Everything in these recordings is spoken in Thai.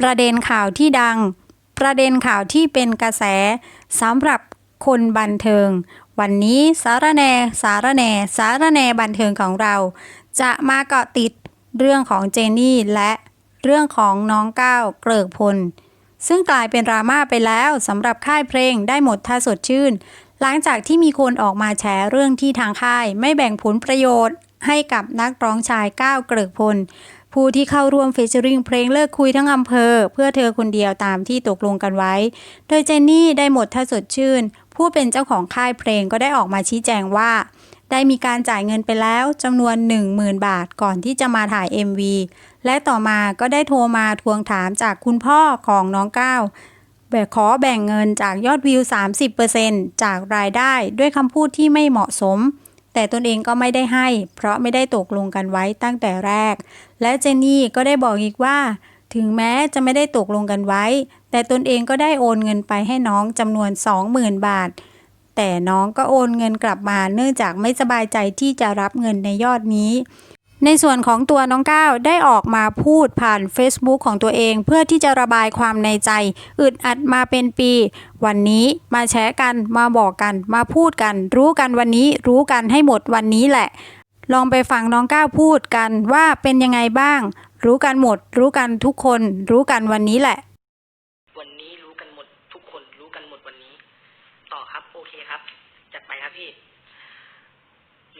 ประเด็นข่าวที่ดัง ประเด็นข่าวที่เป็นกระแสสำหรับคนบันเทิง วันนี้สารแนสารแนสารแนบันเทิงของเรา จะมาเกาะติดเรื่องของเจนี่และเรื่องของน้องก้าวเกริกพล ซึ่งกลายเป็นดราม่าไปแล้วสำหรับค่ายเพลงได้หมดท่าสดชื่น หลังจากที่มีคนออกมาแฉเรื่องที่ทางค่าย ไม่แบ่งผลประโยชน์ให้กับนักร้องชายก้าวเกริกพล ผู้ที่เข้าร่วมเฟเจอริงเพลงเลิกคุยทั้งอำเภอ เพื่อเธอคนเดียวตามที่ตกลงกันไว้ โดยเจนนี่ได้หมดท่าสดชื่น ผู้เป็นเจ้าของค่ายเพลงก็ได้ออกมาชี้แจงว่า ได้มีการจ่ายเงินไปแล้วจำนวน 10,000 บาทก่อนที่จะมาถ่าย MV และต่อมาก็ได้โทรมาทวงถามจากคุณพ่อของน้องก้าวแบบขอแบ่งเงินจากยอดวิว 30%จากรายได้ด้วยคำพูดที่ไม่เหมาะสม แต่ตนเองก็ไม่ได้ให้ เพราะไม่ได้ตกลงกันไว้ตั้งแต่แรก และเจนนี่ก็ได้บอกอีกว่า ถึงแม้จะไม่ได้ตกลงกันไว้ แต่ตนเองก็ได้โอนเงินไปให้น้องจำนวน 20,000 บาท แต่น้องก็โอนเงินกลับมาเนื่องจากไม่สบายใจที่จะรับเงินในยอดนี้ ในส่วนของตัวน้องก้าวได้ออกมาพูดผ่าน Facebook ของตัวเอง เพื่อที่จะระบายความในใจ อึดอัดมาเป็นปี วันนี้มาแชร์กันมาบอกกัน มาพูดกัน รู้กันวันนี้ รู้กันให้หมดวันนี้แหละ ลองไปฟังน้องก้าวพูดกันว่าเป็นยังไงบ้าง รู้กันหมด รู้กันทุกคน รู้กันวันนี้แหละ วันนี้รู้กันหมดทุกคนรู้กันหมดวันนี้ ต่อครับ โอเคครับ จัดไปครับพี่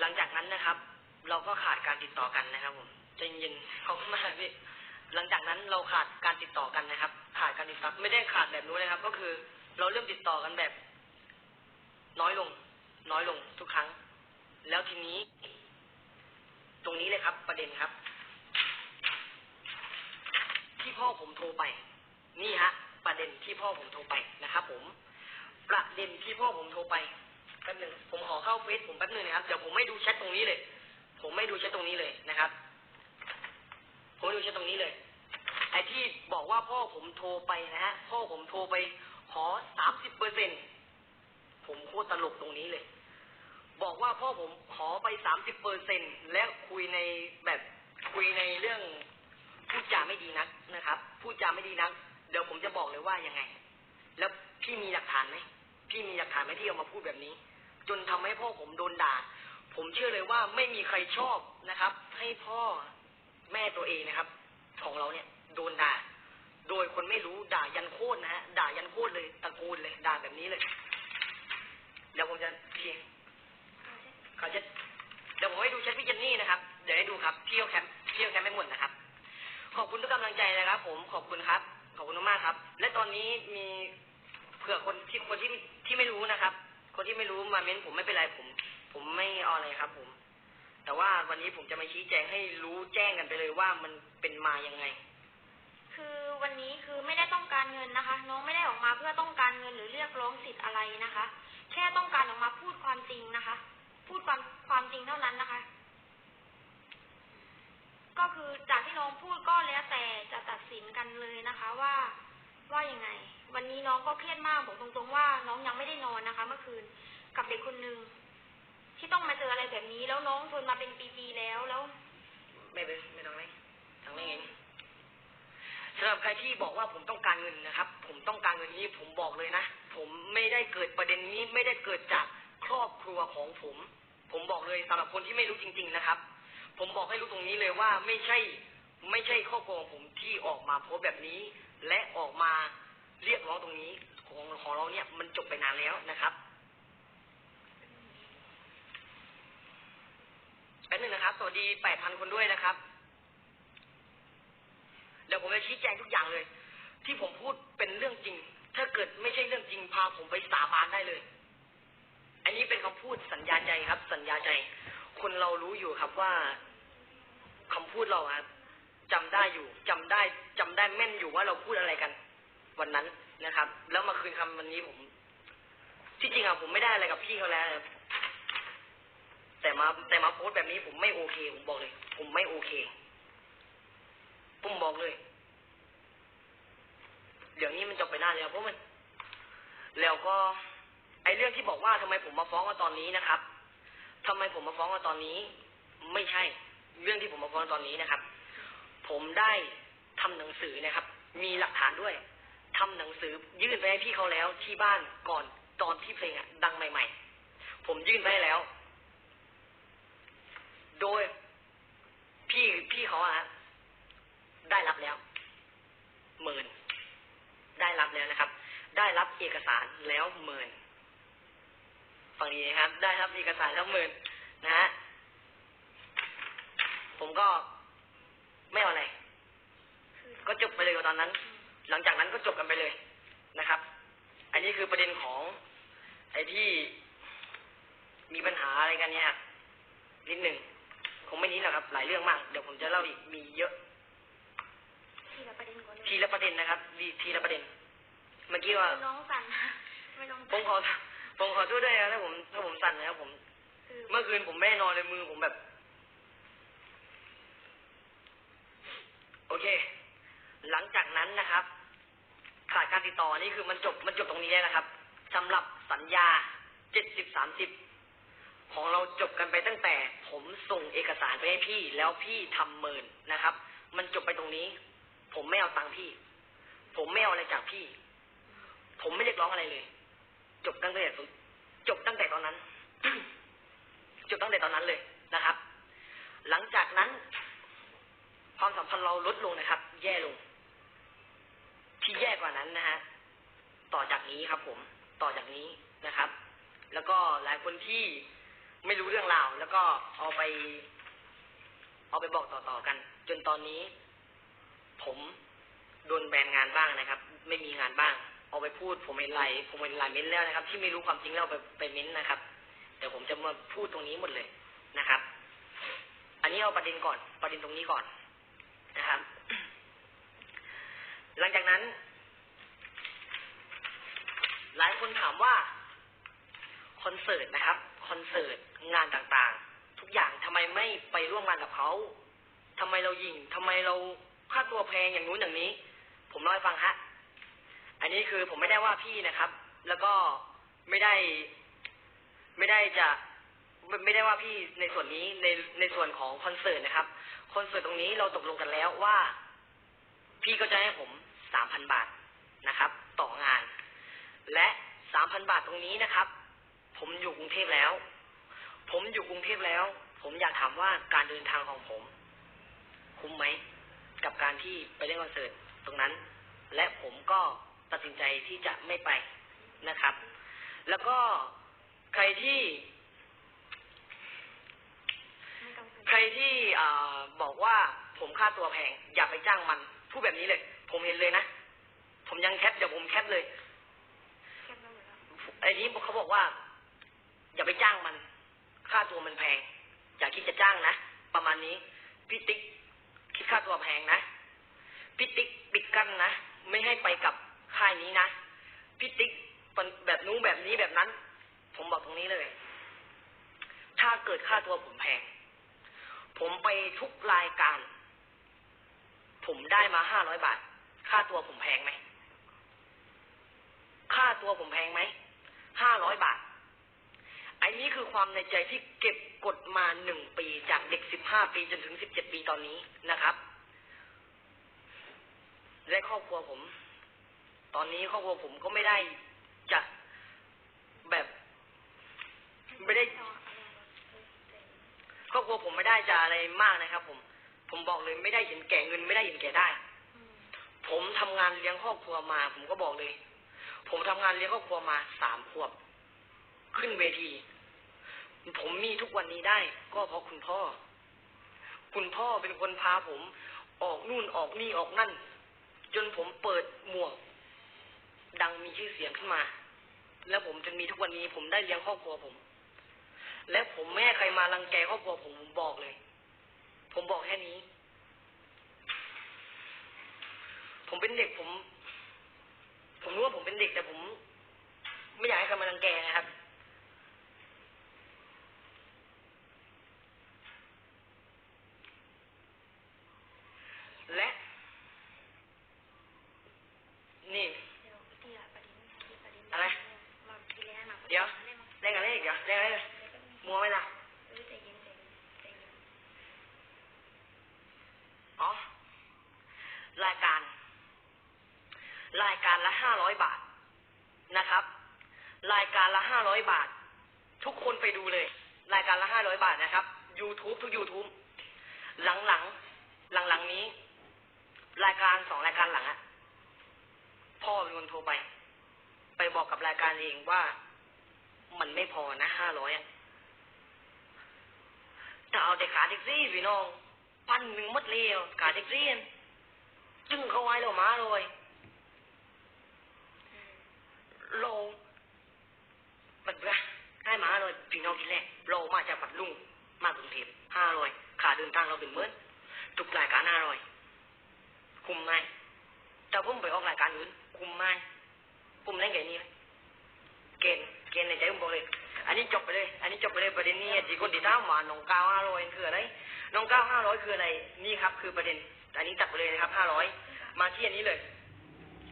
หลังจากนั้นนะครับ เราก็ขาดการติดต่อกันนะครับผมใจเย็นๆเขามากพี่หลังจากนั้นเราขาดการติดต่อกันนะครับ ขาดการติดต่อไม่ได้ขาดแบบนู้นนะครับ ก็คือเราเริ่มติดต่อกันแบบ น้อยลง น้อยลงทุกครั้ง แล้วทีนี้ ตรงนี้เลยครับ ประเด็นครับ ที่พ่อผมโทรไป นี่ฮะ ประเด็นที่พ่อผมโทรไปนะครับ ผม ประเด็นที่พ่อผมโทรไปแป๊บหนึ่งผมขอเข้าเฟซผมแป๊บหนึ่งนะครับเดี๋ยวผมไม่ดูแชทตรงนี้เลย ผมไม่ดูแชทตรงนี้เลยนะครับ ผมไม่ดูแชทตรงนี้เลย ไอ้ที่บอกว่าพ่อผมโทรไปนะฮะ พ่อผมโทรไปขอสามสิบเปอร์เซ็นผมโคตรตลกตรงนี้เลย บอกว่าพ่อผมขอไปสามสิบเปอร์เซ็นและคุยในแบบคุยในเรื่องพูดจาไม่ดีนักนะครับ พูดจาไม่ดีนัก เดี๋ยวผมจะบอกเลยว่ายังไง แล้วพี่มีหลักฐานไหม พี่มีหลักฐานไหมที่เอามาพูดแบบนี้ จนทำให้พ่อผมโดนด่า ผมเชื่อเลยว่าไม่มีใครชอบนะครับ ให้พ่อแม่ตัวเองนะครับ ของเราเนี่ยโดนด่า โดยคนไม่รู้ด่ายันโคตรนะฮะด่ายันโคตรเลยตะโกนเลยด่าแบบนี้เลยเดี๋ยวผมจะพี่เขาจะเดี๋ยวผมให้ดูแชทพี่เจนนี่นะครับเดี๋ยวให้ดูครับพี่เขาแคปพี่เขาแคปไม่หมดนะครับ ขอบคุณทุกกำลังใจนะครับ ผมขอบคุณครับ ขอบคุณมากๆครับ และตอนนี้มีเผื่อคนที่คนที่ที่ไม่รู้นะครับ คนที่ไม่รู้มาเม้นผมไม่เป็นไรผม ผมไม่เอาอะไรครับ ผม แต่ว่าวันนี้ผมจะมาชี้แจงให้รู้แจ้งกันไปเลยว่ามันเป็นมายังไง คือวันนี้คือไม่ได้ต้องการเงินนะคะ น้องไม่ได้ออกมาเพื่อต้องการเงินหรือเรียกร้องสิทธิ์อะไรนะคะ แค่ต้องการออกมาพูดความจริงนะคะ พูดความความจริงเท่านั้นนะคะ ก็คือจากที่น้องพูดก็แล้วแต่จะตัดสินกันเลยนะคะว่าว่ายังไง วันนี้น้องก็เครียดมากบอกตรงๆว่า น้องยังไม่ได้นอนนะคะ เมื่อคืนกับเด็กคนหนึ่ง ที่ต้องมาเจออะไรแบบนี้ แล้วน้องทนมาเป็นปีๆแล้วแล้ว ไม่เป็นไม่ต้องเลยทั้งไม่เองสำหรับใครที่บอกว่าผมต้องการเงินนะครับ ผมต้องการเงินนี้ผมบอกเลยนะ ผมไม่ได้เกิดประเด็นนี้ไม่ได้เกิดจากครอบครัวของผม ผมบอกเลยสำหรับคนที่ไม่รู้จริง ๆนะครับ ผมบอกให้รู้ตรงนี้เลยว่าไม่ใช่ไม่ใช่ครอบครัวของผมที่ออกมาโพสแบบนี้ และออกมาเรียกร้องตรงนี้ของของเราเนี่ยมันจบไปนานแล้วนะครับ แป๊บนึงนะครับ สวัสดี8,000คนด้วยนะครับ เดี๋ยวผมจะชี้แจงทุกอย่างเลย ที่ผมพูดเป็นเรื่องจริง ถ้าเกิดไม่ใช่เรื่องจริงพาผมไปสาบานได้เลย อันนี้เป็นคำพูดสัญญาใจครับ สัญญาใจ คนเรารู้อยู่ครับว่าคำพูดเราอะจำได้อยู่จำได้จำได้แม่นอยู่ว่าเราพูดอะไรกัน วันนั้นนะครับ แล้วมาคืนคำวันนี้ผม ที่จริงอะผมไม่ได้อะไรกับพี่เขาแล้ว แต่มาแต่มาโพสแบบนี้ผมไม่โอเค ผมบอกเลย ผมไม่โอเค ผมบอกเลย เดี๋ยวนี้มันจบไปนานแล้วเพราะมัน แล้วก็ ไอ้เรื่องที่บอกว่าทำไมผมมาฟ้องกันตอนนี้นะครับทำไมผมมาฟ้องกันตอนนี้ ไม่ใช่ เรื่องที่ผมมาฟ้องตอนนี้นะครับ ผมได้ทำหนังสือนะครับ มีหลักฐานด้วยทำหนังสือยื่นไปให้พี่เขาแล้วที่บ้านก่อนตอนที่เพลงอะดังใหม่ ๆ ผมยื่นไปแล้ว โดยพี่พี่เขาอะได้รับแล้วหมื่นได้รับแล้วนะครับ ได้รับเอกสารแล้วหมื่นฟังดีนะครับ ได้รับเอกสารแล้วหมื่นนะฮะผมก็ไม่เอาอะไร ก็จบไปเลยกับตอนนั้น หลังจากนั้นก็จบกันไปเลยนะครับ อันนี้คือประเด็นของไอ้ที่มีปัญหาอะไรกันเนี่ยนิดหนึ่ง คงไม่นี้หรอกครับ หลายเรื่องมาก เดี๋ยวผมจะเล่าอีกมีเยอะ ทีละประเด็นก่อนเลยทีละประเด็นนะครับดีทีละประเด็น เมื่อกี้ว่าคือน้องสั่นไม่น้องผมขอผมขอโทษด้วยนะถ้าผมถ้าผมสั่นนะครับผมคือเมื่อคืนผมไม่ได้นอนเลยมือผมแบบ โอเค หลังจากนั้นนะครับขาดการติดต่อนี่คือมันจบมันจบตรงนี้แล้วนะครับสำหรับสัญญาเจ็ดสิบสามสิบ ของเราจบกันไปตั้งแต่ ผมส่งเอกสารไปให้พี่ แล้วพี่ทำเมินนะครับ มันจบไปตรงนี้ ผมไม่เอาตังค์พี่ ผมไม่เอาอะไรจากพี่ ผมไม่เรียกร้องอะไรเลย จบตั้งแต่จบตั้งแต่ตอนนั้น จบตั้งแต่ตอนนั้นเลยนะครับ หลังจากนั้น ความสัมพันธ์เราลดลงนะครับ แย่ลง ที่แย่กว่านั้นนะฮะต่อจากนี้ครับ ผมต่อจากนี้นะครับ แล้วก็หลายคนที่ ไม่รู้เรื่องราว แล้วก็เอาไป เอาไปบอกต่อๆกัน จนตอนนี้ ผมโดนแบนงานบ้างนะครับ ไม่มีงานบ้าง เอาไปพูด ผมเป็นไลผมเป็นไลเม้นแล้วนะครับ ที่ไม่รู้ความจริงแล้วไปไปเม้นนะครับเดี๋ยวผมจะมาพูดตรงนี้หมดเลยนะครับ อันนี้เอาประเด็นก่อน ประเด็นตรงนี้ก่อนนะครับ หลังจากนั้น หลายคนถามว่า คอนเสิร์ตนะครับคอนเสิร์ตงานต่างๆ ทุกอย่างทำไมไม่ไปร่วมงานกับเขาทำไมเรายิงทำไมเราค่าตัวแพงอย่างนู้นอย่างนี้ ผมเล่าให้ฟังฮะอันนี้คือผมไม่ได้ว่าพี่นะครับ แล้วก็ไม่ได้ ไม่ได้จะไม่ได้ว่าพี่ในส่วนนี้ในในส่วนของคอนเสิร์ตนะครับคอนเสิร์ตตรงนี้เราตกลงกันแล้วว่า พี่ก็จะให้ผมสามพันบาทนะครับ ต่องาน และสามพันบาทตรงนี้นะครับ ผมอยู่กรุงเทพแล้ว ผมอยู่กรุงเทพแล้ว ผมอยากถามว่าการเดินทางของผม คุ้มไหมกับการที่ไปเล่นคอนเสิร์ตตรงนั้น และผมก็ตัดสินใจที่จะไม่ไปนะครับ แล้วก็ใครที่ไม่กังวลใครที่อ่าบอกว่าผมค่าตัวแพง อย่าไปจ้างมัน พูดแบบนี้เลย ผมเห็นเลยนะ ผมยังแคปเดี๋ยวผมแคปเลยแค่นั้นเหรอครับไอ้นี้เขาบอกว่า อย่าไปจ้างมัน ค่าตัวมันแพง อย่าคิดจะจ้างนะ ประมาณนี้ พี่ติ๊กคิดค่าตัวแพงนะ พี่ติ๊กปิดกั้นนะ ไม่ให้ไปกับค่ายนี้นะ พี่ติ๊กแบบนู้นแบบนี้แบบนั้น ผมบอกตรงนี้เลย ถ้าเกิดค่าตัวผมแพง ผมไปทุกรายการ ผมได้มาห้าร้อยบาท ค่าตัวผมแพงไหม ค่าตัวผมแพงไหมห้าร้อยบาท ไอ้นี้คือความในใจที่เก็บกดมาหนึ่งปีจากเด็กสิบห้าปีจนถึงสิบเจ็ดปีตอนนี้นะครับ และครอบครัวผม ตอนนี้ครอบครัวผมก็ไม่ได้จะแบบ ไม่ได้ครอบครัวผมไม่ได้จะอะไรมากนะครับ ผม ผมบอกเลยไม่ได้เห็นแก่เงิน ไม่ได้เห็นแก่ได้ ผมทำงานเลี้ยงครอบครัวมา ผมก็บอกเลย ผมทำงานเลี้ยงครอบครัวมาสามขวบ ขึ้นเวที ผมมีทุกวันนี้ได้ ก็เพราะคุณพ่อ คุณพ่อเป็นคนพาผม ออกนู่นออกนี่ออกนั่น จนผมเปิดหมวก ดังมีชื่อเสียงขึ้นมา แล้วผมจนมีทุกวันนี้ ผมได้เลี้ยงครอบครัวผม และผมไม่ให้ใครมารังแกครอบครัวผมผมบอกเลย ผมบอกแค่นี้ ผมเป็นเด็กผม ผมรู้ว่าผมเป็นเด็กแต่ผมไม่อยากให้ใครมารังแกนะครับ และ นี่ เดี๋ยวทีละประเด็นทีละประเด็น อะไร มาทีละมา เดี๋ยว เล่นมา เล่นกันเล่นอีกเดี๋ยวเล่นกันเล่นมัวไหมล่ะ เออใจเย็นใจเย็นใจเย็น อ๋อ รายการ รายการละห้าร้อยบาทนะครับ รายการละห้าร้อยบาท ทุกคนไปดูเลย รายการละห้าร้อยบาทนะครับ YouTube ทุก YouTube หลังหลังหลังหลังนี้ รายการสองรายการหลังอะพ่อเป็นคนโทรไป ไปบอกกับรายการเองว่ามันไม่พอนะห้าร้อยอะจะเอาแต่ขาแท็กซี่พี่น้องพันหนึ่งหมดเลียอะขาแท็กซี่จึงเขาไว้เรามาเลยโลมันเบื่อให้มาเลยพี่น้องทีแรกโลมาจากปัดลุงมากรุงเทพห้าร้อยขาเดินทางเราเป็นหมื่นทุกรายการห้าร้อยคุมไหมแต่ผมไปออกรายการอื่นคุมไหมผมเล่นแค่นี้ไหมเกณฑ์เกณฑ์ในใจผมบอกเลย อันนี้จบไปเลย อันนี้จบไปเลยประเด็นนี้ที่คนติดตามมาน้องก้าวห้าร้อยคืออะไรน้องก้าวห้าร้อยคืออะไร นี่ครับ คือประเด็น อัน นี้ตัดไปเลยนะครับห้าร้อยมาที่อันนี้เลย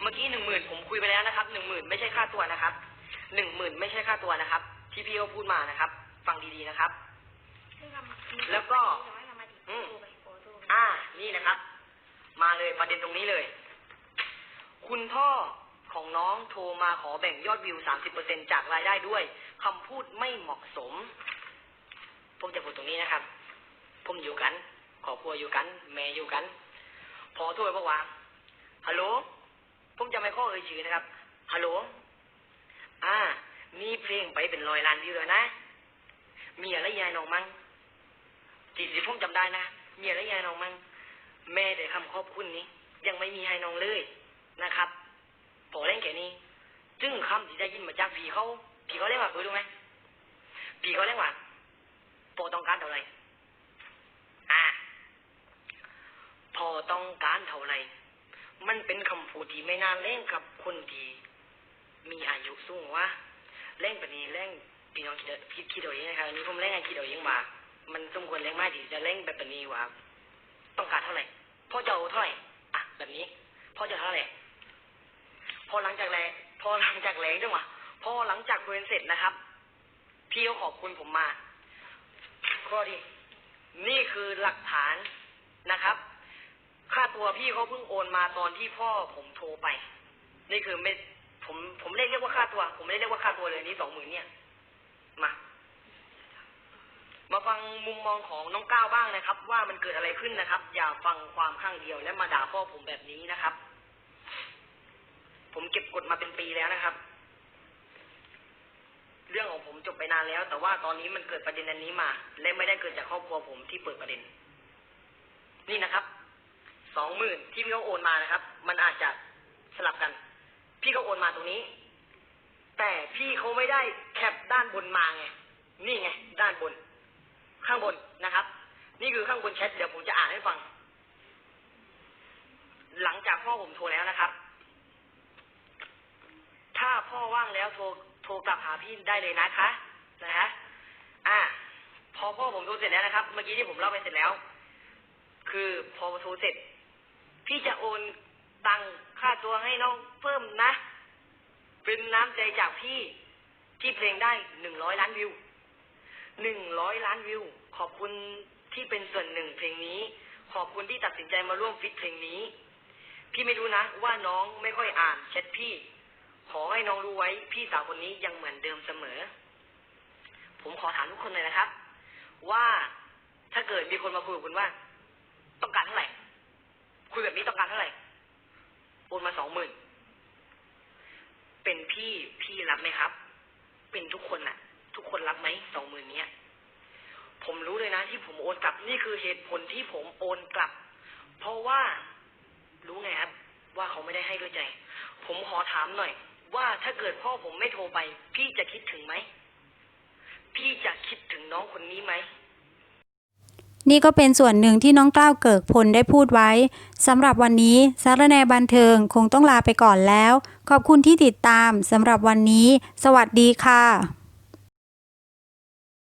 เมื่อกี้หนึ่งหมื่นผมคุยไปแล้วนะครับหนึ่งหมื่นไม่ใช่ค่าตัวนะครับหนึ่งหมื่นไม่ใช่ค่าตัวนะครับ ที่พี่เขาพูดมานะครับ ฟังดีๆนะครับซึ่งทำแล้วก็จะไม่ทำมาดิอืมโทรไปโทรโทรไปอ่า นี่นะครับ มาเลยประเด็นตรงนี้เลย คุณพ่อของน้องโทรมาขอแบ่งยอดวิว 30%จากรายได้ด้วยคำพูดไม่เหมาะสม ผมจะพูดตรงนี้นะครับ ผมอยู่กันครอบครัวอยู่กัน แม่อยู่กัน พอโทรไปบอกว่าฮัลโหลผมจะไม่ข้อเอ่ยชื่อนะครับฮัลโหลอ่า มีเพลงไปเป็นร้อยล้านวิวแล้วนะ มีอะไรยายน้องมั้งที่ที่ผมจำได้นะ มีอะไรยายน้องมั้งแม่แต่คำขอบคุณนี้ ยังไม่มีให้น้องเลยนะครับพอเล่นแค่นี้จึงคำที่ได้ยินมาจากผีเขาผีเขาเรียกว่าคือรู้ไหมผีเขาเรียกว่าพอต้องการเท่าไหร่อ่าพอต้องการเท่าไหร่มันเป็นคำพู ดีไม่น่าเล่นกับคนที่มีอายุสูงว่าเล่นแบบนี้เล่นพี่น้องคิดเอาคิดคิดเอาเองนะครับอันนี้ผมเล่นไงคิดเอาเองว่ามันสมควรเล่นมากที่จะเล่นแบบนี้ว่าต้องการเท่าไหร่พ่อจะเอาเท่าไหร่อะแบบนี้พ่อจะเท่าไหร่พอหลังจากแรงพอหลังจากแรงจังหวะพอหลังจากเคุยนเสร็จนะครับ พี่เขาขอบคุณผมมาข้อดีนี่คือหลักฐานนะครับ ค่าตัวพี่เขาเพิ่งโอนมาตอนที่พ่อผมโทรไป นี่คือไม่ผมผมเรียกเรียกว่าค่าตัว ผมไม่ได้เรียกว่าค่าตัวเลยนี่สองหมื่นเนี่ย มามาฟังมุมมองของน้องก้าวบ้างนะครับ ว่ามันเกิดอะไรขึ้นนะครับ อย่าฟังความข้างเดียวและมาด่าพ่อผมแบบนี้นะครับ ผมเก็บกดมาเป็นปีแล้วนะครับ เรื่องของผมจบไปนานแล้ว แต่ว่าตอนนี้มันเกิดประเด็นอันนี้มา และไม่ได้เกิดจากครอบครัวผมที่เปิดประเด็น นี่นะครับ สองหมื่นที่พี่เขาโอนมานะครับ มันอาจจะสลับกัน พี่เขาโอนมาตรงนี้ แต่พี่เขาไม่ได้แคปด้านบนมาไง นี่ไง ด้านบน ข้างบนนะครับ นี่คือข้างบนแชทเดี๋ยวผมจะอ่านให้ฟัง หลังจากพ่อผมโทรแล้วนะครับ ถ้าพ่อว่างแล้วโทรโทรกลับหาพี่ได้เลยนะคะ นะฮะอ่าพอพ่อผมโทรเสร็จแล้วนะครับ เมื่อกี้ที่ผมเล่าไปเสร็จแล้ว คือพอโทรเสร็จ พี่จะโอนตังค่าตัวให้น้องเพิ่มนะ เป็นน้ำใจจากพี่ที่เพลงได้หนึ่งร้อยล้านวิวหนึ่งร้อยล้านวิว ขอบคุณที่เป็นส่วนหนึ่งเพลงนี้ ขอบคุณที่ตัดสินใจมาร่วมฟิตเพลงนี้ พี่ไม่รู้นะ ว่าน้องไม่ค่อยอ่านแชทพี่ ขอให้น้องรู้ไว้ พี่สาวคนนี้ยังเหมือนเดิมเสมอ ผมขอถามทุกคนเลยนะครับ ว่าถ้าเกิดมีคนมาคุยกับคุณว่า ต้องการเท่าไหร่ คุยแบบนี้ต้องการเท่าไหร่โอนมาสองหมื่นเป็นพี่พี่รับไหมครับ เป็นทุกคนน่ะทุกคนรับไหมสองหมื่นเนี้ยผมรู้เลยนะที่ผมโอนกลับนี่คือเหตุผลที่ผมโอนกลับ เพราะว่ารู้ไงครับ ว่าเขาไม่ได้ให้ด้วยใจ ผมขอถามหน่อย ว่าถ้าเกิดพ่อผมไม่โทรไป พี่จะคิดถึงไหม พี่จะคิดถึงน้องคนนี้ไหม นี่ก็เป็นส่วนหนึ่งที่น้องกล้าวเกิกพลได้พูดไว้สำหรับวันนี้สารแนบันเทิงคงต้องลาไปก่อนแล้ว ขอบคุณที่ติดตามสำหรับวันนี้ สวัสดีค่ะ